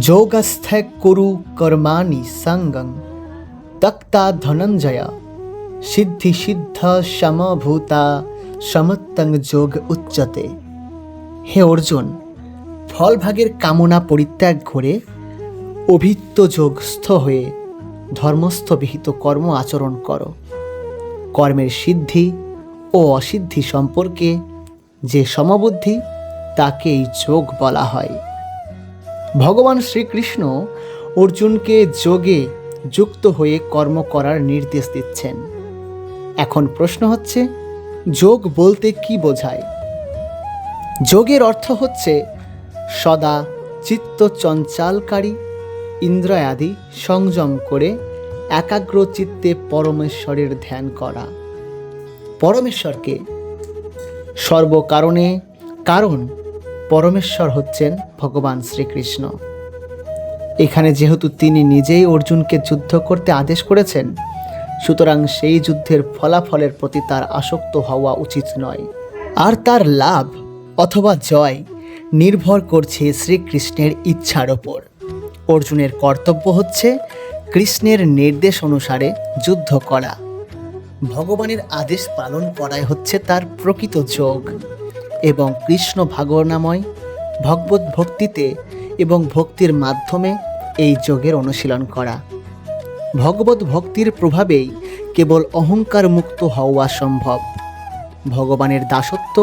যোগস্থ কুরু কর্মাণি সঙ্গং। তক্তা ধনঞ্জয়। সিদ্ধি সিদ্ধ সমভূতা সমত্তং যোগ উচ্চতে। হে অর্জুন, ফলভাগের কামনা পরিত্যাগ করে অভিত্ত যোগস্থ হয়ে ধর্মস্থ বিহিত কর্ম আচরণ করো। কর্মের সিদ্ধি ও অসিদ্ধি সম্পর্কে যে সমবুদ্ধি, তাকেই যোগ বলা হয়। ভগবান শ্রীকৃষ্ণ অর্জুনকে যোগে যুক্ত হয়ে কর্ম করার নির্দেশ দিচ্ছেন। এখন প্রশ্ন হচ্ছে, যোগ বলতে কি বোঝায়? যোগের অর্থ হচ্ছে সদা চিত্ত চঞ্চালকারী ইন্দ্রিয়াদি সংযম করে একাগ্র চিত্তে পরমেশ্বরের ধ্যান করা। পরমেশ্বরকে সর্বকারণে কারণ পরমেশ্বর হচ্ছেন ভগবান শ্রীকৃষ্ণ। এখানে যেহেতু তিনি নিজেই অর্জুনকে যুদ্ধ করতে আদেশ করেছেন, সুতরাং সেই যুদ্ধের ফলাফলের প্রতি তার আসক্ত হওয়া উচিত নয়। আর তার লাভ অথবা জয় নির্ভর করছে শ্রীকৃষ্ণের ইচ্ছার ওপর। অর্জুনের কর্তব্য হচ্ছে কৃষ্ণের নির্দেশ অনুসারে যুদ্ধ করা। ভগবানের আদেশ পালন করাই হচ্ছে তার প্রকৃত যোগ। এবং কৃষ্ণ ভাগনাময় ভগবত ভক্তিতে এবং ভক্তির মাধ্যমে এই যোগের অনুশীলন করা। ভগবত ভক্তির প্রভাবেই কেবল অহংকার মুক্ত হওয়া সম্ভব। ভগবানের দাসত্ব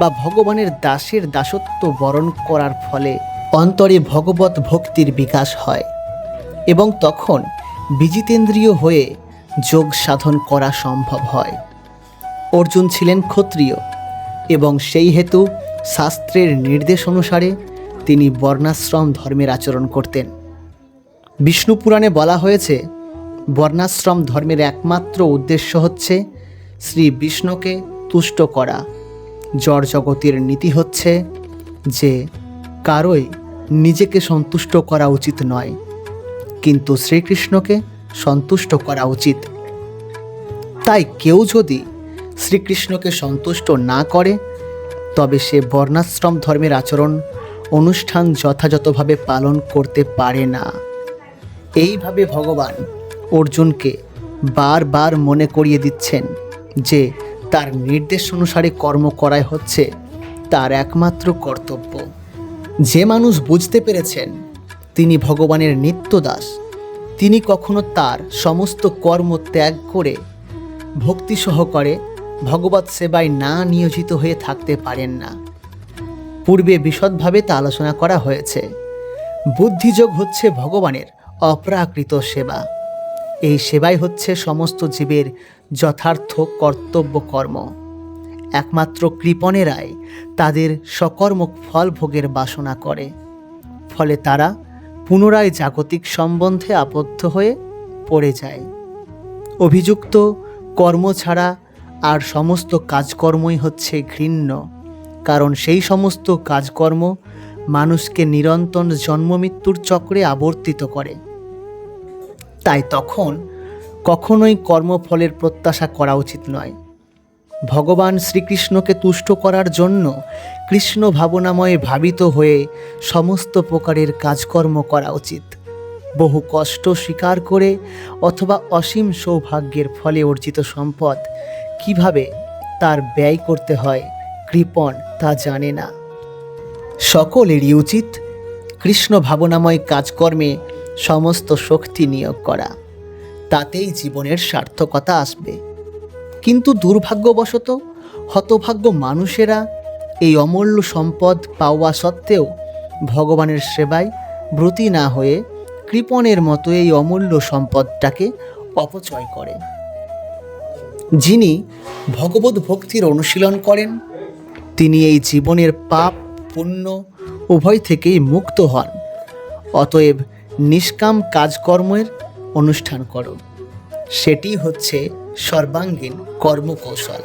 বা ভগবানের দাসের দাসত্ব বরণ করার ফলে অন্তরে ভগবত ভক্তির বিকাশ হয় এবং তখন বিজিতেন্দ্রীয় হয়ে যোগ সাধন করা সম্ভব হয়। অর্জুন ছিলেন ক্ষত্রিয়। এবং সেই হেতু শাস্ত্রের নির্দেশ অনুসারে তিনি বর্ণাশ্রম ধর্মের আচরণ করতেন। বিষ্ণু পুরাণে বলা হয়েছে, বর্ণাশ্রম ধর্মের একমাত্র উদ্দেশ্য হচ্ছে শ্রী বিষ্ণুকে তুষ্ট করা। জড় জগতের নীতি হচ্ছে যে কারোই নিজেকে সন্তুষ্ট করা উচিত নয়, কিন্তু শ্রীকৃষ্ণকে সন্তুষ্ট করা উচিত। তাই কেউ যদি শ্রীকৃষ্ণকে সন্তুষ্ট না করে, তবে সে বর্ণাশ্রম ধর্মের আচরণ অনুষ্ঠান যথাযথভাবে পালন করতে পারে না। এইভাবে ভগবান অর্জুনকে বারবার মনে করিয়ে দিচ্ছেন যে তার নির্দেশ অনুসারে কর্ম করাই হচ্ছে তার একমাত্র কর্তব্য। যে মানুষ বুঝতে পেরেছেন তিনি ভগবানের নিত্য দাস তিনি কখনো তার সমস্ত কর্ম ত্যাগ করে ভক্তি সহকারে ভগবত সেবায় না নিয়োজিত হয়ে থাকতে পারেন না। পূর্বে বিশদভাবে তা আলোচনা করা হয়েছে। বুদ্ধিযোগ হচ্ছে ভগবানের অপ্রাকৃত সেবা। এই সেবাই হচ্ছে সমস্ত জীবের যথার্থ কর্তব্য কর্ম। একমাত্র কৃপণেরাই তাদের সকর্মক ফল ভোগের বাসনা করে। ফলে তারা পুনরায় জাগতিক সম্বন্ধে আবদ্ধ হয়ে পড়ে যায়। অভিযুক্ত কর্ম ছাড়া আর সমস্ত কাজকর্মই হচ্ছে ঘৃণ্য, কারণ সেই সমস্ত কাজকর্ম মানুষকে নিরন্তর জন্মমৃত্যুর চক্রে আবর্তিত করে। তাই তখন কখনোই কর্মফলের প্রত্যাশা করা উচিত নয়। ভগবান শ্রীকৃষ্ণকে তুষ্ট করার জন্য কৃষ্ণ ভাবনাময়ে ভাবিত হয়ে সমস্ত প্রকারের কাজকর্ম করা উচিত। বহু কষ্ট স্বীকার করে অথবা অসীম সৌভাগ্যের ফলে অর্জিত সম্পদ কীভাবে তার ব্যয় করতে হয়, কৃপণ তা জানে না। সকলেরই উচিত কৃষ্ণ ভাবনাময় কাজকর্মে সমস্ত শক্তি নিয়োগ করা। তাতেই জীবনের সার্থকতা আসবে। কিন্তু দুর্ভাগ্যবশত হতভাগ্য মানুষেরা এই অমূল্য সম্পদ পাওয়া সত্ত্বেও ভগবানের সেবায় ব্রতী না হয়ে কৃপণের মতো এই অমূল্য সম্পদটাকে অপচয় করে। যিনি ভগবত ভক্তির অনুশীলন করেন, তিনি এই জীবনের পাপ, পুণ্য উভয় থেকেই মুক্ত হন। অতএব নিষ্কাম কাজকর্মের অনুষ্ঠান করো সেটি হচ্ছে সর্বাঙ্গীন কর্মকৌশল।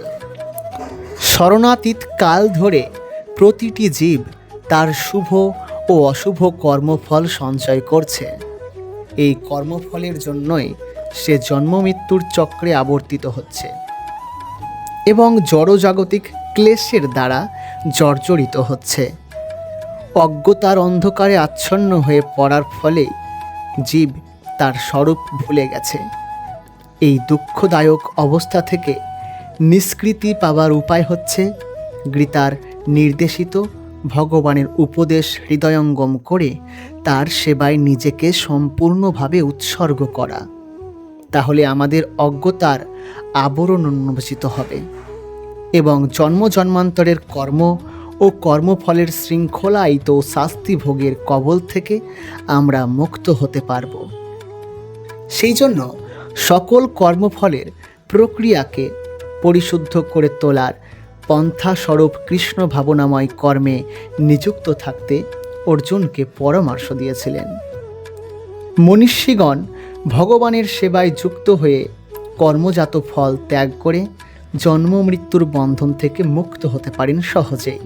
শরণাতীত কাল ধরে প্রতিটি জীব তার শুভ ও অশুভ কর্মফল সঞ্চয় করছে। এই কর্মফলের জন্যই সে জন্মমৃত্যুর চক্রে আবর্তিত হচ্ছে এবং জড়জাগতিক ক্লেশের দ্বারা জর্জরিত হচ্ছে। অজ্ঞতার অন্ধকারে আচ্ছন্ন হয়ে পড়ার ফলে জীব তার স্বরূপ ভুলে গেছে। এই দুঃখদায়ক অবস্থা থেকে নিষ্কৃতি পাওয়ার উপায় হচ্ছে গীতার নির্দেশিত ভগবানের উপদেশ হৃদয়ঙ্গম করে তার সেবায় নিজেকে সম্পূর্ণভাবে উৎসর্গ করা। তাহলে আমাদের অজ্ঞতার আবরণ উন্মোচিত হবে এবং জন্ম জন্মান্তরের কর্ম ও কর্মফলের শৃঙ্খলায়িত শাস্তি ভোগের কবল থেকে আমরা মুক্ত হতে পারব। সেই জন্য সকল কর্মফলের প্রক্রিয়াকে পরিশুদ্ধ করে তোলার পন্থাস্বরূপ কৃষ্ণ ভাবনাময় কর্মে নিযুক্ত থাকতে অর্জুনকে পরামর্শ দিয়েছিলেন। মনীষীগণ ভগবানের সেবায় যুক্ত হয়ে কর্মজাত ফল ত্যাগ করে জন্ম মৃত্যুর বন্ধন থেকে মুক্ত হতে পারেন সহজেই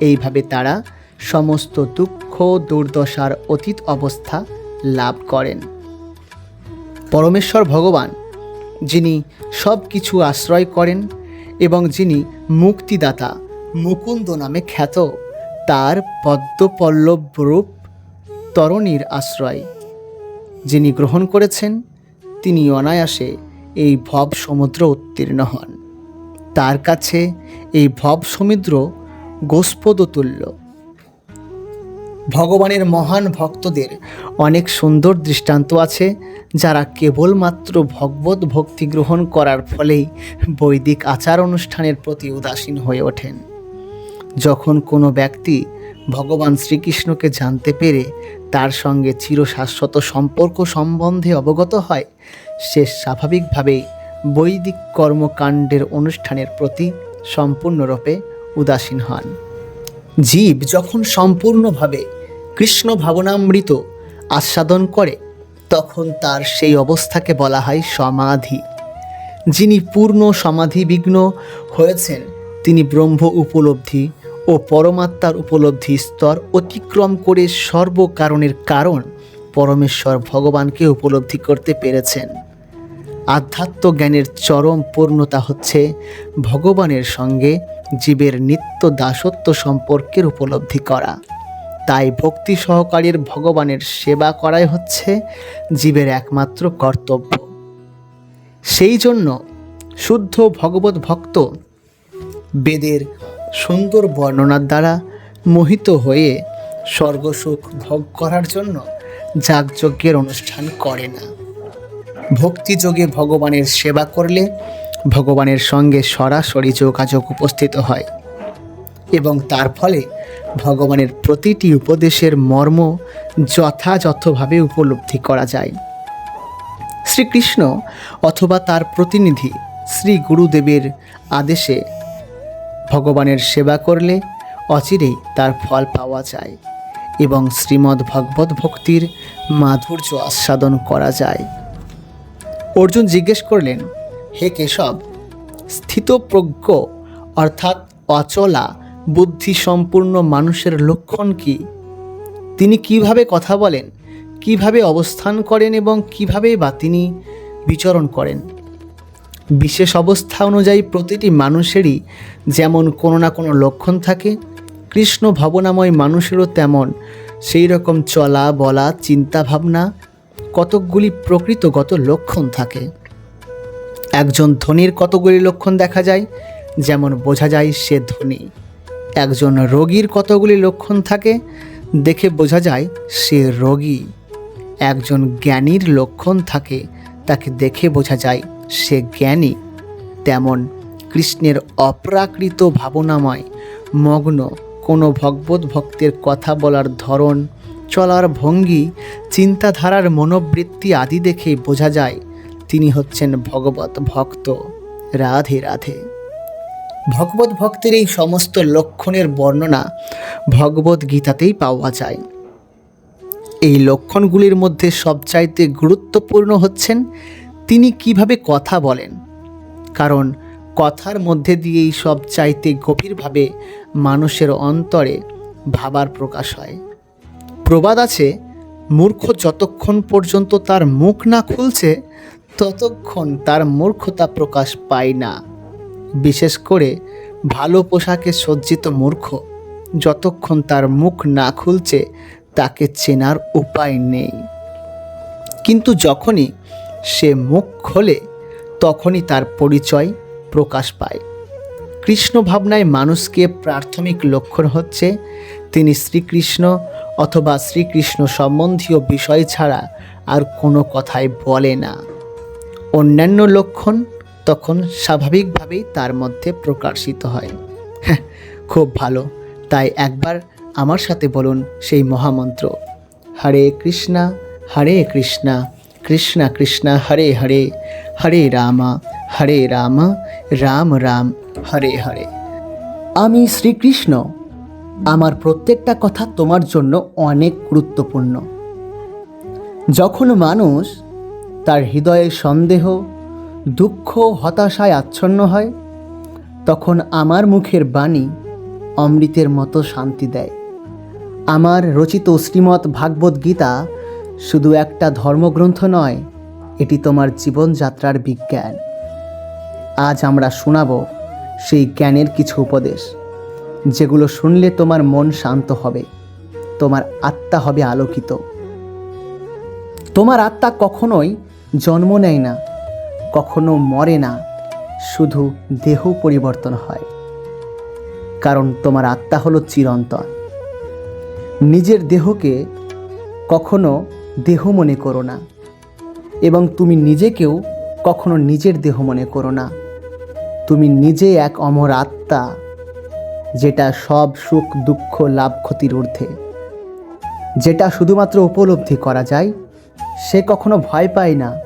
এইভাবে তারা সমস্ত দুঃখ, দুর্দশার অতীত অবস্থা লাভ করেন। পরমেশ্বর ভগবান, যিনি সব কিছু আশ্রয় করেন এবং যিনি মুক্তিদাতা মুকুন্দ নামে খ্যাত, তার পদ্মপল্লব রূপ তরণীর আশ্রয়। যিনি গ্রহণ করেছেন তিনি অনায়াসে এই ভব সমুদ্র উত্তীর্ণ হন। তার কাছে এই ভব সমুদ্র গোস্পদতুল্য। ভগবানের মহান ভক্তদের অনেক সুন্দর দৃষ্টান্ত আছে, যারা কেবলমাত্র ভগবত ভক্তি গ্রহণ করার ফলেই বৈদিক আচার অনুষ্ঠানের প্রতি উদাসীন হয়ে ওঠেন। যখন কোনো ব্যক্তি ভগবান শ্রীকৃষ্ণকে জানতে পেরে তার সঙ্গে চিরশাশ্বত সম্পর্ক সম্বন্ধে অবগত হয়, সে স্বাভাবিকভাবেই বৈদিক কর্মকাণ্ডের অনুষ্ঠানের প্রতি সম্পূর্ণরূপে উদাসীন হন। জীব যখন সম্পূর্ণভাবে কৃষ্ণ ভাবনামৃত আস্বাদন করে, তখন তার সেই অবস্থাকে বলা হয় সমাধি। যিনি পূর্ণ সমাধিবিঘ্ন হয়েছেন, তিনি ব্রহ্ম উপলব্ধি ও পরমাত্মার উপলব্ধি স্তর অতিক্রম করে সর্বকারণের কারণ পরমেশ্বর ভগবানকে উপলব্ধি করতে পেরেছেন। আধ্যাত্ম জ্ঞানের চরম পূর্ণতা হচ্ছে ভগবানের সঙ্গে জীবের নিত্য দাসত্ব সম্পর্কের উপলব্ধি করা। তাই ভক্তি সহকারীর ভগবানের সেবা করাই হচ্ছে জীবের একমাত্র কর্তব্য। সেই জন্য শুদ্ধ ভগবত ভক্ত বেদের সুন্দর বর্ণনার দ্বারা মোহিত হয়ে স্বর্গসুখ ভোগ করার জন্য যাগযজ্ঞের অনুষ্ঠান করে না। ভক্তিযোগে ভগবানের সেবা করলে ভগবানের সঙ্গে সরাসরি যোগাযোগ উপস্থিত হয় এবং তার ফলে ভগবানের প্রতিটি উপদেশের মর্ম যথাযথভাবে উপলব্ধি করা যায়। শ্রীকৃষ্ণ অথবা তার প্রতিনিধি শ্রী গুরুদেবের আদেশে ভগবানের সেবা করলে অচিরেই তার ফল পাওয়া যায় এবং শ্রীমদ্ ভগবত ভক্তির মাধুর্য আস্বাদন করা যায়। অর্জুন জিজ্ঞেস করলেন, হে কেশব, স্থিতপ্রজ্ঞ অর্থাৎ অচলা বুদ্ধি সম্পূর্ণ মানুষের লক্ষণ কি? তিনি কীভাবে কথা বলেন, কীভাবে অবস্থান করেন এবং কীভাবে বা তিনি বিচরণ করেন? বিশেষ অবস্থা অনুযায়ী প্রতিটি মানুষেরই যেমন কোনো না কোনো লক্ষণ থাকে, কৃষ্ণ ভাবনাময় মানুষেরও তেমন। সেই রকম চলা, বলা, চিন্তা ভাবনা কতকগুলি প্রকৃতগত লক্ষণ থাকে। একজন ধনীর কতগুলি লক্ষণ দেখা যায়, যেমন বোঝা যায় সে ধনী। একজন রোগীর কতগুলি লক্ষণ থাকে, দেখে বোঝা যায় সে রোগী। একজন জ্ঞানীর লক্ষণ থাকে, তাকে দেখে বোঝা যায় সে জ্ঞানী, তেমন কৃষ্ণের অপ্রাকৃত ভাবনাময়, মগ্ন কোনো ভগবত ভক্তের কথা বলার ধরন, চলার ভঙ্গি, চিন্তাধারার মনোবৃত্তি আদি দেখেই বোঝা যায় তিনি হচ্ছেন ভগবত ভক্ত রাধে রাধে। ভগবত ভক্তের এই সমস্ত লক্ষণের বর্ণনা ভগবত গীতাতেই পাওয়া যায়। এই লক্ষণগুলির মধ্যে সবচাইতে গুরুত্বপূর্ণ হচ্ছেন তিনি কীভাবে কথা বলেন? কারণ কথার মধ্যে দিয়েই সব চাইতে গভীরভাবে মানুষের অন্তরে ভাবার প্রকাশ হয়। প্রবাদ আছে, মূর্খ যতক্ষণ পর্যন্ত তার মুখ না খুলছে, ততক্ষণ তার মূর্খতা প্রকাশ পায় না। বিশেষ করে ভালো পোশাকে সজ্জিত মূর্খ যতক্ষণ তার মুখ না খুলছে, তাকে চেনার উপায় নেই। কিন্তু যখনই সে মুখ খোলে, তখনই তার পরিচয় প্রকাশ পায়। কৃষ্ণ ভাবনায় মানুষকে প্রাথমিক লক্ষণ হচ্ছে তিনি শ্রীকৃষ্ণ অথবা শ্রীকৃষ্ণ সম্বন্ধীয় বিষয় ছাড়া আর কোনো কথাই বলে না। অন্যান্য লক্ষণ তখন স্বাভাবিকভাবেই তার মধ্যে প্রকাশিত হয়। হ্যাঁ খুব ভালো। তাই একবার আমার সাথে বলুন সেই মহামন্ত্র। হরে কৃষ্ণা হরে কৃষ্ণা। কৃষ্ণা কৃষ্ণা, হরে হরে হরে রামা হরে রামা, রাম রাম, হরে হরে। আমি শ্রীকৃষ্ণ। আমার প্রত্যেকটা কথা তোমার জন্য অনেক গুরুত্বপূর্ণ। যখন মানুষ তার হৃদয়ে সন্দেহ, দুঃখ হতাশায় আচ্ছন্ন হয়, তখন আমার মুখের বাণী অমৃতের মতো শান্তি দেয়। আমার রচিত শ্রীমৎ ভাগবত গীতা শুধু একটা ধর্মগ্রন্থ নয়, এটি তোমার জীবনযাত্রার বিজ্ঞান। আজ আমরা শোনাব সেই জ্ঞানের কিছু উপদেশ, যেগুলো শুনলে তোমার মন শান্ত হবে, তোমার আত্মা হবে আলোকিত। তোমার আত্মা কখনোই জন্ম নেয় না, কখনো মরে না, শুধু দেহ পরিবর্তন হয়। কারণ তোমার আত্মা হলো চিরন্তন। নিজের দেহকে কখনো দেহ মনে করো না। এবং তুমি নিজেকেও কখনো নিজের দেহ মনে করো না। তুমি নিজে এক অমর আত্মা, যেটা সব সুখ, দুঃখ, লাভ, ক্ষতির ঊর্ধ্বে। যেটা শুধুমাত্র উপলব্ধি করা যায়, সে কখনো ভয় পায় না।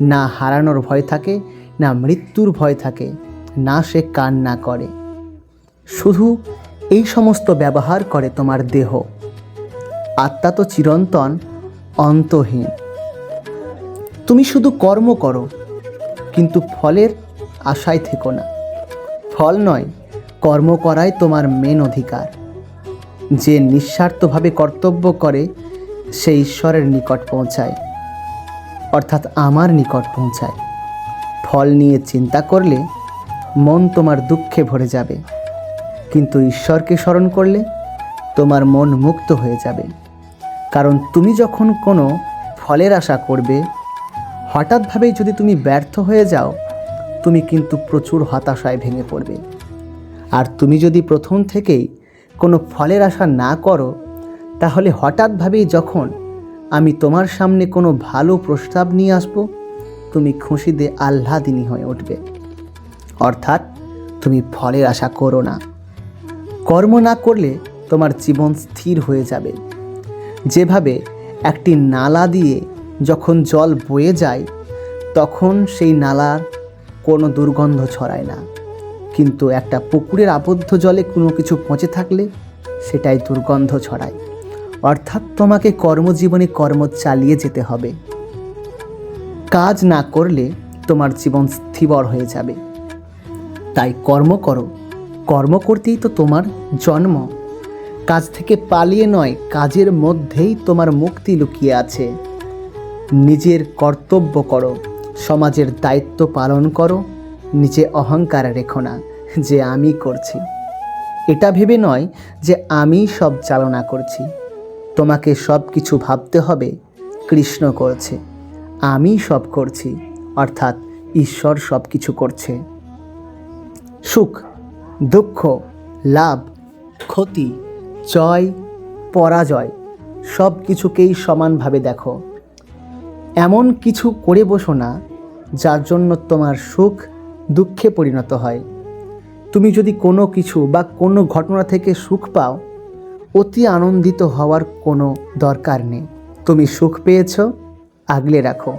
না হারানোর ভয় থাকে, না মৃত্যুর ভয় থাকে, না সে কান্না করে। শুধু এই সমস্ত ব্যবহার করে তোমার দেহ। আত্মা তো চিরন্তন অন্তহীন। তুমি শুধু কর্ম করো, কিন্তু ফলের আশায় থেকো না। ফল নয়, কর্ম করাই তোমার মেন অধিকার। যে নিঃস্বার্থভাবে কর্তব্য করে, সে ঈশ্বরের নিকট পৌঁছায়, অর্থাৎ আমার নিকট পৌঁছায়। ফল নিয়ে চিন্তা করলে মন তোমার দুঃখে ভরে যাবে, কিন্তু ঈশ্বরকে স্মরণ করলে তোমার মন মুক্ত হয়ে যাবে। কারণ তুমি যখন কোনো ফলের আশা করবে, হঠাৎভাবেই যদি তুমি ব্যর্থ হয়ে যাও, তুমি কিন্তু প্রচুর হতাশায় ভেঙে পড়বে। আর তুমি যদি প্রথম থেকেই কোনো ফলের আশা না করো, তাহলে হঠাৎভাবেই যখন আমি তোমার সামনে কোনো ভালো প্রস্তাব নিয়ে আসব, তুমি খুশিতে আহ্লাদিনী হয়ে উঠবে। অর্থাৎ তুমি ফলের আশা করো না। কর্ম না করলে তোমার জীবন স্থির হয়ে যাবে। যেভাবে একটি নালা দিয়ে যখন জল বয়ে যায়, তখন সেই নালার কোনো দুর্গন্ধ ছড়ায় না। কিন্তু একটা পুকুরের আবদ্ধ জলে কোনো কিছু পচে থাকলে সেটাই দুর্গন্ধ ছড়ায়। অর্থাৎ তোমাকে কর্মজীবনে কর্ম চালিয়ে যেতে হবে। কাজ না করলে তোমার জীবন স্থিবর হয়ে যাবে। তাই কর্ম করো। কর্ম করতেই তো তোমার জন্ম। কাজ থেকে পালিয়ে নয়, কাজের মধ্যেই তোমার মুক্তি লুকিয়ে আছে। নিজের কর্তব্য করো, সমাজের দায়িত্ব পালন করো, নিজে অহংকার রেখো না যে আমি করছি। এটা ভেবে নয় যে আমি সব চালনা করছি। তোমাকে সব কিছু ভাবতে হবে, কৃষ্ণ করছে। আমি সব করছি, অর্থাৎ ঈশ্বর সব কিছু করছে। সুখ, দুঃখ, লাভ, ক্ষতি জয়, পরাজয়, সব কিছুকেই সমানভাবে দেখো। এমন কিছু করে বসো না, যার জন্য তোমার সুখ, দুঃখে পরিণত হয়। তুমি যদি কোনো কিছু বা কোনো ঘটনা থেকে সুখ পাও, অতি আনন্দিত হওয়ার কোনো দরকার নেই। তুমি সুখ পেয়েছ, আগলে রাখো।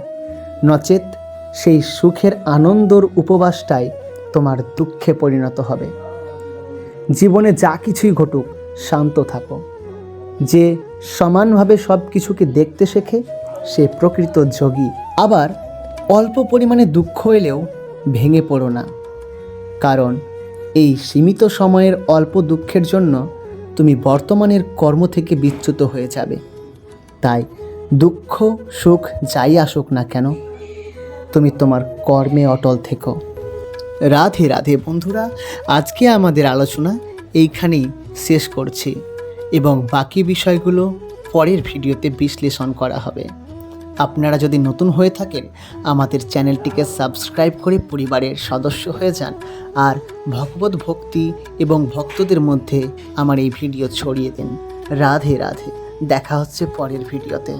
নচেত সেই সুখের আনন্দর উপবাসটাই তোমার দুঃখে পরিণত হবে। জীবনে যা কিছুই ঘটুক শান্ত থাকো। যে সমানভাবে সব কিছুকে দেখতে শেখে, সে প্রকৃত যোগী। আবার অল্প পরিমাণে দুঃখ এলেও ভেঙে পড়ো না। কারণ এই সীমিত সময়ের অল্প দুঃখের জন্য তুমি বর্তমানের কর্ম থেকে বিচ্যুত হয়ে যাবে। তাই দুঃখ, সুখ যাই আসুক না কেন, তুমি তোমার কর্মে অটল থেকো। রাধে রাধে বন্ধুরা, আজকে আমাদের আলোচনা এইখানেই। শেষ করছি এবং বাকি বিষয়গুলো পরের ভিডিওতে বিশ্লেষণ করা হবে। আপনারা যদি নতুন হয়ে থাকেন, আমাদের চ্যানেলটিকে সাবস্ক্রাইব করে পরিবারের সদস্য হয়ে যান আর ভগবত ভক্তি এবং ভক্তদের মধ্যে আমার এই ভিডিও ছড়িয়ে দিন। রাধে রাধে। দেখা হচ্ছে পরের ভিডিওতে।